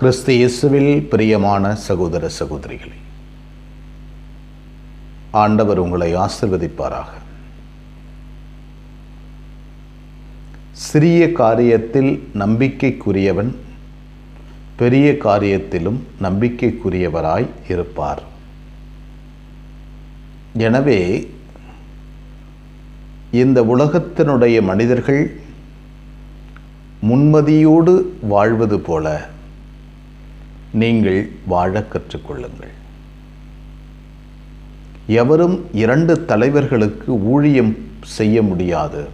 கிறிஸ்து இயேசுவில் பிரியமான சகோதர சகோதரிகளே ஆண்டவர் உங்களை ஆசிர்வதிப்பாராக. சிறிய காரியத்தில் நம்பிக்கைக்குரியவன் பெரிய காரியத்திலும் நம்பிக்கைக்குரியவராய் இருப்பார். எனவே இந்த உலகத்தினுடைய மனிதர்கள் முன்மதியோடு வாழ்வது போல நீங்கள் வாழ கற்றுக்கொள்ளுங்கள். எவரும் இரண்டு தலைவர்களுக்கு ஊழியம் செய்ய முடியாது.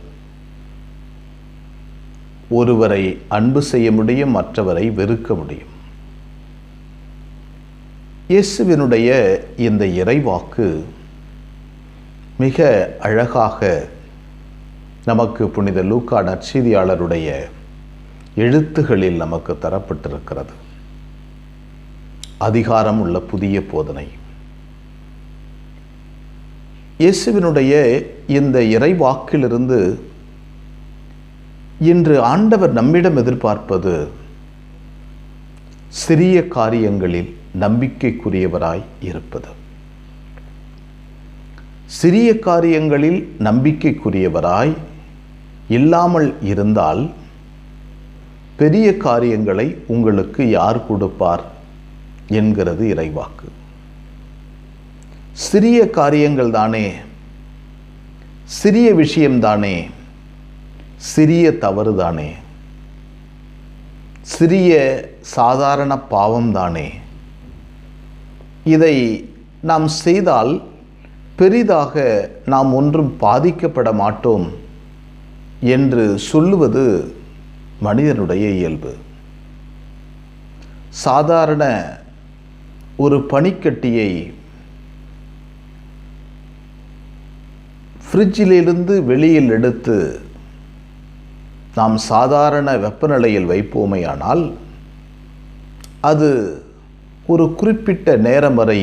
ஒருவரை அன்பு செய்ய முடியும் மற்றவரை வெறுக்க முடியும். இயேசுவினுடைய இந்த இறைவாக்கு மிக அழகாக நமக்கு புனித லூக்கா நற்செய்தியாளருடைய எழுத்துகளில் நமக்கு தரப்பட்டிருக்கிறது. அதிகாரம் உள்ள புதிய போதனை. இயேசுவினுடைய இந்த இறைவாக்கிலிருந்து இன்று ஆண்டவர் நம்மிடம் எதிர்பார்ப்பது சிறிய காரியங்களில் நம்பிக்கைக்குரியவராய் இருப்பது. சிறிய காரியங்களில் நம்பிக்கைக்குரியவராய் இல்லாமல் இருந்தால் பெரிய காரியங்களை உங்களுக்கு யார் கொடுப்பார்? என்கிறது இறைவாக்கு. சிறிய காரியங்கள் தானே சிறிய விஷயம்தானே சிறிய தவறு தானே சிறிய சாதாரண பாவம் தானே. இதை நாம் செய்தால் பெரிதாக நாம் ஒன்றும் பாதிக்கப்பட மாட்டோம் என்று சொல்லுவது மனிதனுடைய இயல்பு. சாதாரண ஒரு பனிக்கட்டியை ஃப்ரிட்ஜிலிருந்து வெளியில் எடுத்து நாம் சாதாரண வெப்பநிலையில் வைப்போமேயானால் அது ஒரு குறிப்பிட்ட நேரம் வரை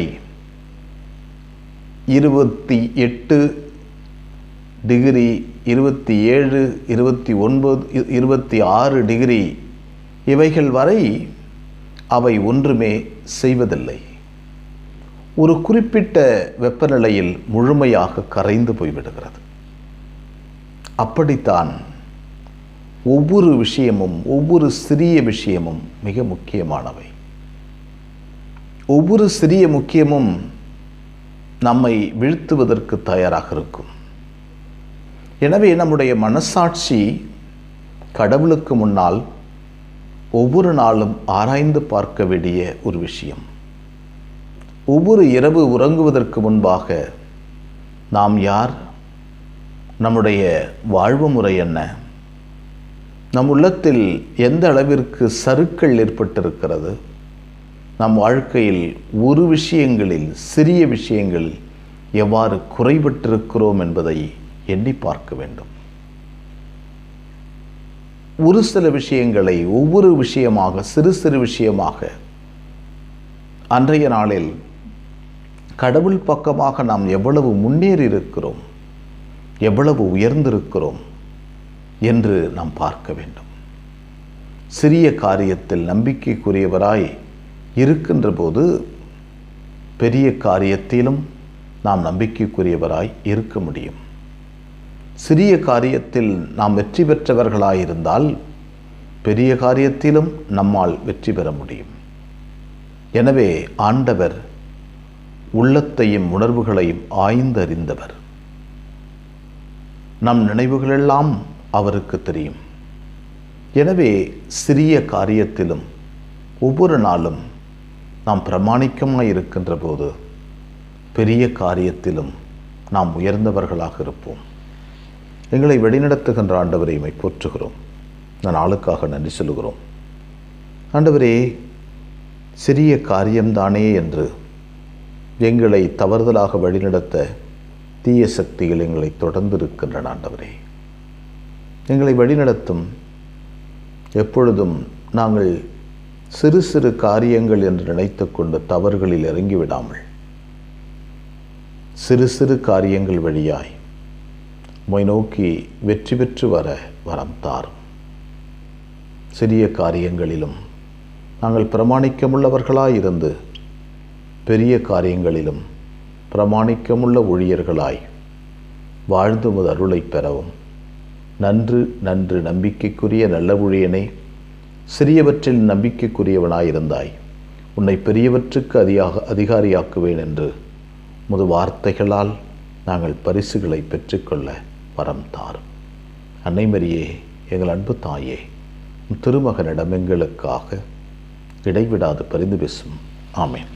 இருபத்தி எட்டு டிகிரி இருபத்தி ஏழு இருபத்தி ஒன்பது இருபத்தி ஆறு டிகிரி இவைகள் வரை அவை ஒன்றுமே செய்வதில்லை. ஒரு குறிப்பிட்ட வெப்பநிலையில் முழுமையாக கரைந்து போய்விடுகிறது. அப்படித்தான் ஒவ்வொரு விஷயமும் ஒவ்வொரு சிறிய விஷயமும் மிக முக்கியமானவை. ஒவ்வொரு சிறிய முக்கியமும் நம்மை வீழ்த்துவதற்கு தயாராக இருக்கும். எனவே நம்முடைய மனசாட்சி கடவுளுக்கு முன்னால் ஒவ்வொரு நாளும் ஆராய்ந்து பார்க்க வேண்டிய ஒரு விஷயம். ஒவ்வொரு இரவு உறங்குவதற்கு முன்பாக நாம் யார்? நம்முடைய வாழ்வு முறை என்ன? நம் உள்ளத்தில் எந்த அளவிற்கு சருக்கள் ஏற்பட்டிருக்கிறது? நம் வாழ்க்கையில் ஒரு விஷயங்களில் சிறிய விஷயங்களில் எவ்வாறு குறைபட்டிருக்கிறோம் என்பதை எண்ணி பார்க்க வேண்டும். ஒரு சில விஷயங்களை ஒவ்வொரு விஷயமாக சிறு சிறு விஷயமாக அன்றைய நாளில் கடவுள் பக்கமாக நாம் எவ்வளவு முன்னேறி இருக்கிறோம் எவ்வளவு உயர்ந்திருக்கிறோம் என்று நாம் பார்க்க வேண்டும். சிறிய காரியத்தில் நம்பிக்கைக்குரியவராய் இருக்கின்ற போது பெரிய காரியத்திலும் நாம் நம்பிக்கைக்குரியவராய் இருக்க முடியும். சிறிய காரியத்தில் நாம் வெற்றி பெற்றவர்களாயிருந்தால் பெரிய காரியத்திலும் நம்மால் வெற்றி பெற முடியும். எனவே ஆண்டவர் உள்ளத்தையும் உணர்வுகளையும் ஆய்ந்தறிந்தவர். நம் நினைவுகளெல்லாம் அவருக்கு தெரியும். எனவே சிறிய காரியத்திலும் ஒவ்வொரு நாளும் நாம் பிரமாணிக்கமாக இருக்கின்ற போது பெரிய காரியத்திலும் நாம் உயர்ந்தவர்களாக இருப்போம். எங்களை வழிநடத்துகின்ற ஆண்டவரை இமை போற்றுகிறோம். நான் ஆளுக்காக நன்றி சொல்லுகிறோம். ஆண்டவரே சிறிய காரியம்தானே என்று எங்களை தவறுதலாக வழிநடத்த தீய சக்திகள் எங்களை தொடர்ந்து இருக்கின்றன ஆண்டவரே. எங்களை வழிநடத்தும் எப்பொழுதும் நாங்கள் சிறு சிறு காரியங்கள் என்று நினைத்து கொண்டு தவறுகளில் இறங்கிவிடாமல் சிறு சிறு காரியங்கள் வழியாய் உம்மை நோக்கி வெற்றி பெற்று வர வரம் தாரும் சிறிய காரியங்களிலும் நாங்கள் பிரமாணிக்கமுள்ளவர்களாயிருந்து பெரிய காரியங்களிலும் பிரமாணிக்கமுள்ள ஊழியர்களாய் வாழ்ந்து முத அருளை பெறவும். நன்று நன்று நம்பிக்கைக்குரிய நல்ல ஊழியனே சிறியவற்றில் நம்பிக்கைக்குரியவனாயிருந்தாய். உன்னை பெரியவற்றுக்கு அதிகாக அதிகாரியாக்குவேன் என்று முது வார்த்தைகளால் நாங்கள் பரிசுகளை பெற்றுக்கொள்ள வரம் தாரும் அன்னை மரியே எங்கள் அன்பு தாயே திருமகனிடம் எங்களுக்காக இடைவிடாது பரிந்து பேசும். ஆமேன்.